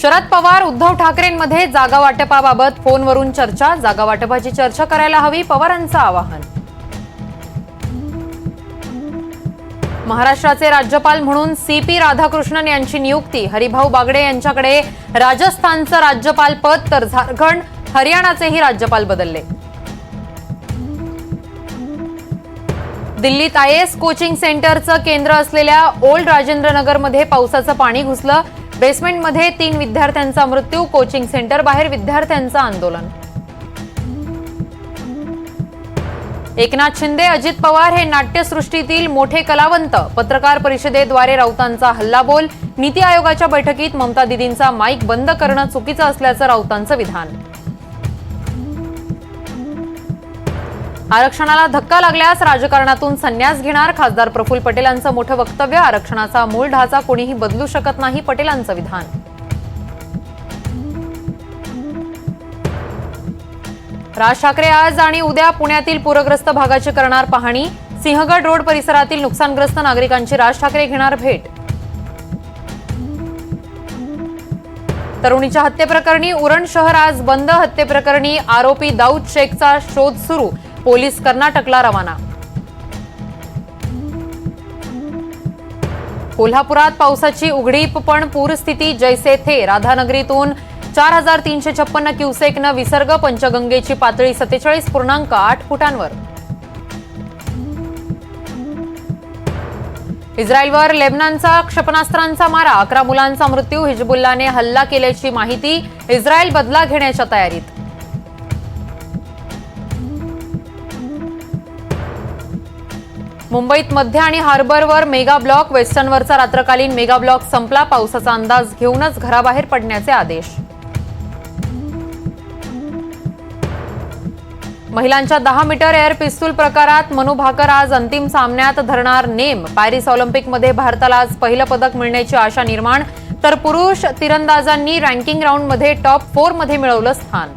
शरद पवार उद्धव ठाकरेंमध्ये जागा वाटपाबाबत फोनवरून चर्चा. जागा वाटपाची चर्चा करायला हवी पवारांचं आवाहन. महाराष्ट्राचे राज्यपाल म्हणून सी पी राधाकृष्णन यांची नियुक्ती. हरिभाऊ बागडे यांच्याकडे राजस्थानचं राज्यपाल पद तर झारखंड हरियाणाचेही राज्यपाल बदलले. दिल्लीत आय एस कोचिंग सेंटरचं केंद्र असलेल्या ओल्ड राजेंद्रनगरमध्ये पावसाचं पाणी घुसलं. बेसमेंटमध्ये तीन विद्यार्थ्यांचा मृत्यू कोचिंग सेंटर बाहेर विद्यार्थ्यांचं आंदोलन. एकनाथ शिंदे अजित पवार हे नाट्यसृष्टीतील मोठे कलावंत. पत्रकार परिषदेद्वारे राऊतांचा हल्लाबोल नीती आयोगाच्या बैठकीत ममता दिदींचा माईक बंद करणं चुकीचं असल्याचं राऊतांचं विधान. आरक्षणाला धक्का लागल्यास राजकारणातून संन्यास घेणार खासदार प्रफुल्ल पटेलांचं मोठं वक्तव्य. आरक्षणाचा मूळ ढाचा कोणीही बदलू शकत नाही पटेलांचं विधान. राज ठाकरे आज आणि उद्या पुण्यातील पूरग्रस्त भागाची करणार पाहणी. सिंहगड रोड परिसरातील नुकसानग्रस्त नागरिकांची राज ठाकरे घेणार भेट. तरुणीच्या हत्येप्रकरणी उरण शहर आज बंद. हत्येप्रकरणी आरोपी दाऊद शेखचा शोध सुरू. पोलीस कर्नाटकला रवाना. कोल्हापुरात पावसाची उघडीप पण पूरस्थिती जैसे थे. राधानगरीतून चार हजार तीनशे छप्पन्न क्युसेकनं विसर्ग पंचगंगेची पातळी सत्तेचाळीस पूर्णांक आठ फुटांवर. इस्रायलवर लेबनानचा क्षेपणास्त्रांचा मारा अकरा मुलांचा मृत्यू हिजबुल्लाने हल्ला केल्याची माहिती इस्रायल बदला घेण्याच्या तयारीत. मुंबईत मध्य आणि हार्बरवर मेगा ब्लॉक वेस्टर्नवरचा रात्रकालीन मेगा ब्लॉक संपला. पावसाचा अंदाज घेऊनच घराबाहेर पडण्याचे आदेश. महिलांच्या दहा मीटर एअर पिस्तूल प्रकारात मनु भाकर आज अंतिम सामन्यात धरणार नेम. पॅरिस ऑलिम्पिकमध्ये भारताला आज पहिलं पदक मिळण्याची आशा निर्माण तर पुरुष तिरंदाजांनी रँकिंग राऊंडमध्ये टॉप फोरमध्ये मिळवलं स्थान.